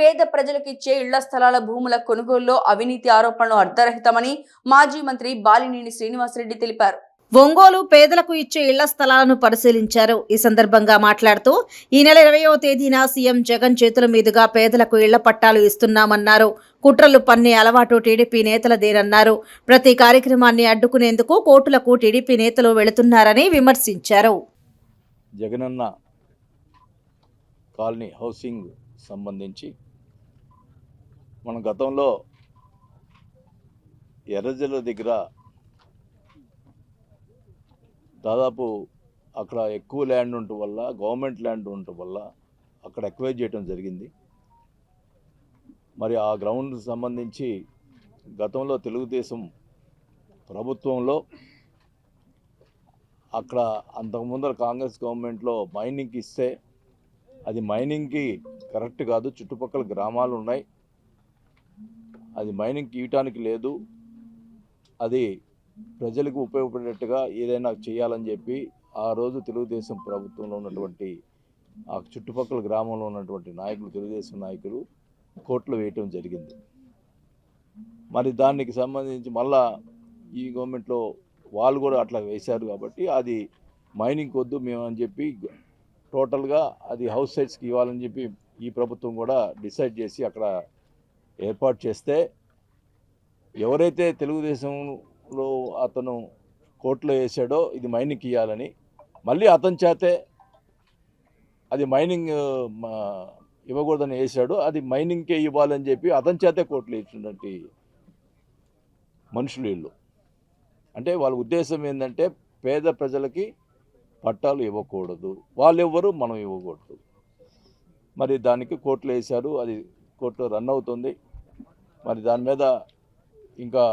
పేద ప్రజలకు ఇచ్చే ఇళ్ళ స్థలాల భూముల కొనుగోలులో అవినీతి ఆరోపణలు అర్ధరహితమని మాజీ మంత్రి బాలినేని శ్రీనివాసరెడ్డి తెలిపారు. ఒంగోలు పేదలకు ఇచ్చే ఇళ్ళ స్థలాలను పరిశీలించారు. ఈ సందర్భంగా మాట్లాడుతూ ఈ నెల ఇరవయో తేదీన సీఎం జగన్ చేతుల మీదుగా పేదలకు ఇళ్ళ పట్టాలు ఇస్తున్నామన్నారు. కుట్రలు పన్నే అలవాటు టీడీపీ నేతలదేనన్నారు. ప్రతి కార్యక్రమాన్ని అడ్డుకునేందుకు కోర్టులకు టీడీపీ నేతలు వెళుతున్నారని విమర్శించారు. జగనన్న కాలనీ హౌసింగ్ సంబంధించి మన గతంలో ఎర్రజల్ల దగ్గర దాదాపు అక్కడ ఎక్కువ ల్యాండ్ ఉండటం వల్ల గవర్నమెంట్ ల్యాండ్ ఉండటం వల్ల అక్కడ ఎక్వైర్ చేయడం జరిగింది. మరి ఆ గ్రౌండ్ సంబంధించి గతంలో తెలుగుదేశం ప్రభుత్వంలో అక్కడ అంతకుముందర కాంగ్రెస్ గవర్నమెంట్లో మైనింగ్కి ఇస్తే అది మైనింగ్కి కరెక్ట్ కాదు. చుట్టుపక్కల గ్రామాలు ఉన్నాయి. అది మైనింగ్ ఇవ్వటానికి లేదు. అది ప్రజలకు ఉపయోగపడేట్టుగా ఏదైనా చేయాలని చెప్పి ఆ రోజు తెలుగుదేశం ప్రభుత్వంలో ఉన్నటువంటి ఆ చుట్టుపక్కల గ్రామంలో ఉన్నటువంటి నాయకులు తెలుగుదేశం నాయకులు కోట్లు వేయటం జరిగింది. మరి దానికి సంబంధించి మళ్ళా ఈ గవర్నమెంట్లో వాళ్ళు కూడా అట్లా వేశారు కాబట్టి అది మైనింగ్ వద్దు మేము అని చెప్పి టోటల్గా అది హౌస్ సైట్స్కి ఇవ్వాలని చెప్పి ఈ ప్రభుత్వం కూడా డిసైడ్ చేసి అక్కడ ఏర్పాటు చేస్తే ఎవరైతే తెలుగుదేశంలో అతను కోర్టులో వేసాడో ఇది మైనింగ్కి ఇవ్వాలని మళ్ళీ అతని చేతే అది మైనింగ్ మా, ఇవ్వకూడదని వేసాడు అది మైనింగ్కే ఇవ్వాలని చెప్పి అతని చేతే కోర్టులు వేసినటువంటి మనుషులు వీళ్ళు. అంటే వాళ్ళ ఉద్దేశం ఏంటంటే పేద ప్రజలకి పట్టాలు ఇవ్వకూడదు. వాళ్ళు ఎవ్వరు మనం ఇవ్వకూడదు. మరి దానికి కోర్టులు వేశారు అది కోర్టు రన్ అవుతుంది. మరి దాని మీద ఇంకా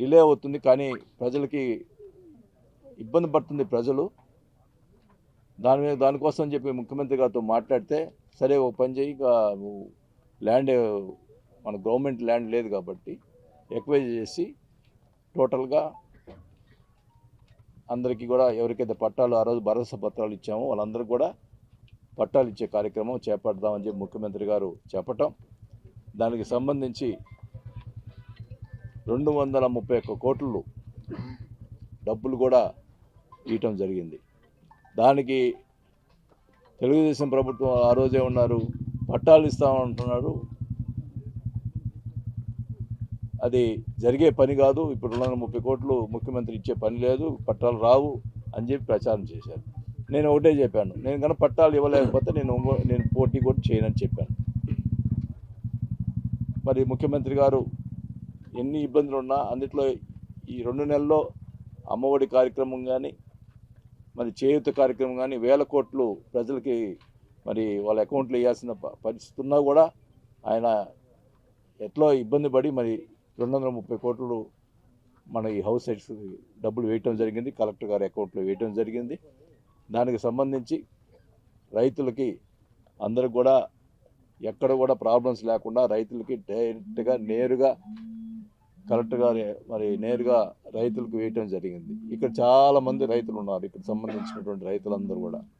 డిలే అవుతుంది కానీ ప్రజలకి ఇబ్బంది పడుతుంది ప్రజలు. దాని మీద దానికోసం చెప్పి ముఖ్యమంత్రి గారితో మాట్లాడితే సరే ఓ పని చేయి ఇక ల్యాండ్ మన గవర్నమెంట్ ల్యాండ్ లేదు కాబట్టి ఎక్వైజ్ చేసి టోటల్గా అందరికీ కూడా ఎవరికైతే పట్టాలు ఆ రోజు భరోసా పత్రాలు ఇచ్చామో వాళ్ళందరికీ కూడా పట్టాలు ఇచ్చే కార్యక్రమం చేపడదామని చెప్పి ముఖ్యమంత్రి గారు చెప్పటం. దానికి సంబంధించి రెండు వందల ముప్పై ఒక్క కోట్లు డబ్బులు కూడా ఇవ్వటం జరిగింది. దానికి తెలుగుదేశం ప్రభుత్వం ఆ రోజే ఉన్నారు పట్టాలు ఇస్తామంటున్నారు అది జరిగే పని కాదు ఇప్పుడు రెండు వందల ముప్పై కోట్లు ముఖ్యమంత్రి ఇచ్చే పని లేదు పట్టాలు రావు అని చెప్పి ప్రచారం చేశారు. నేను ఒకటే చెప్పాను నేను కనుక పట్టాలు ఇవ్వలేకపోతే నేను నేను పోటీ కూడా చేయనని చెప్పాను. మరి ముఖ్యమంత్రి గారు ఎన్ని ఇబ్బందులు ఉన్నా అందుట్లో ఈ రెండు నెలల్లో అమ్మఒడి కార్యక్రమం కానీ మరి చేయూత కార్యక్రమం కానీ వేల కోట్లు ప్రజలకి మరి వాళ్ళ అకౌంట్లు వేయాల్సిన ప- పరిస్థితి ఉన్నా కూడా ఆయన ఎట్లా ఇబ్బంది పడి మరి రెండు వందల ముప్పై కోట్లు మన ఈ హౌస్ సైట్స్ డబ్బులు వేయటం జరిగింది కలెక్టర్ గారి అకౌంట్లో వేయటం జరిగింది. దానికి సంబంధించి రైతులకి అందరికి కూడా ఎక్కడ కూడా ప్రాబ్లమ్స్ లేకుండా రైతులకి డైరెక్ట్గా నేరుగా కలెక్టర్ మరి నేరుగా రైతులకు వేయటం జరిగింది. ఇక్కడ చాలామంది రైతులు ఉన్నారు. ఇక్కడ సంబంధించినటువంటి రైతులందరూ కూడా.